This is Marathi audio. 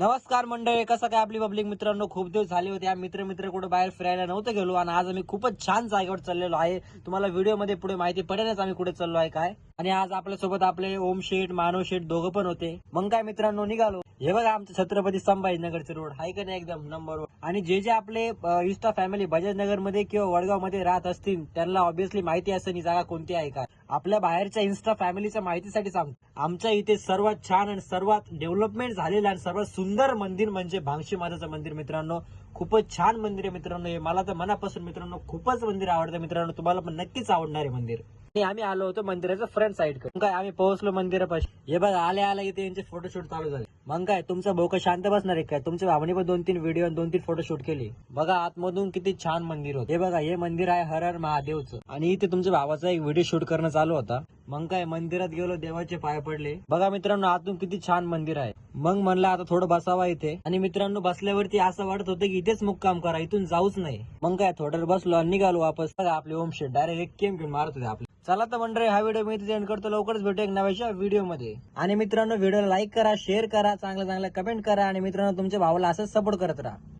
नमस्कार मंडळी कसं काय आपली पब्लिक मित्रांनो? खूप दिवस झाले होते. या मित्र मित्र कुठे बाहेर फिरायला नव्हतं गेलो आणि आज आम्ही खूपच छान जागेवर चाललेलो आहे. तुम्हाला व्हिडिओमध्ये पुढे माहिती पडेलच आम्ही कुठे चाललो आहे काय. आणि आज आपल्यासोबत आपले ओम शेठ मानव शेठ दोघं पण होते. मग काय मित्रांनो निघालो. हे बघा आमचं छत्रपती संभाजीनगरचे रोड. आहे का नाही एकदम नंबर आणि जे जे आपले इस्टा फॅमिली बजाजनगरमध्ये किंवा वडगावमध्ये राहत असतील त्यांना ऑब्विसली माहिती असेल ही जागा कोणती आहे का आपल्या बाहेरच्या इन्स्टा फॅमिलीच्या माहितीसाठी सांगतो. आमच्या इथे सर्वात छान आणि सर्वात डेव्हलपमेंट झालेलं आणि सर्वात सुंदर मंदिर म्हणजे भांगशी माताचं मंदिर मित्रांनो. खूपच छान मंदिर आहे मित्रांनो. हे मला तर मनापासून मित्रांनो खूपच मंदिर आवडतं मित्रांनो. तुम्हाला पण नक्कीच आवडणार आहे मंदिर. आणि आम्ही आलो होतो मंदिराच्या फ्रंट साईड काय आम्ही पोहोचलो मंदिरापाशी. हे बघा आले आले इथे यांचे फोटोशूट चालू झाले. मग काय तुमचा भाऊ शांत बसणार आहे काय? तुमच्या भावाने पण दोन तीन व्हिडिओ आणि दोन तीन फोटो शूट केले. बघा आतमधून किती छान मंदिर होते. हे बघा हे मंदिर आहे हर हर महादेवचं. आणि इथे तुमच्या भावाचा एक व्हिडिओ शूट करणं चालू होता. मग काय मंदिरात गेलो देवाचे पाय पडले. बघा मित्रांनो आतून किती छान मंदिर आहे. मग म्हणलं आता थोडं बसावा इथे. आणि मित्रांनो बसल्यावरती असं वाटत होतं की इथेच मुक्काम करा इथून जाऊच नाही. मग काय थोडं बसलो आणि निघालो वापस. आपले ओम शेट डायरेक्ट एक केम घेऊन मारत होते आपले. चला तर मंडळी हा व्हिडिओ मी इथे एंड करतो. लवकरच भेटू एक नव्याच्या व्हिडिओमध्ये. आणि मित्रांनो व्हिडिओला लाईक करा शेअर करा चांगल्या चांगल्या कमेंट करा. आणि मित्रांनो तुमच्या भावाला असंच सपोर्ट करत राहा.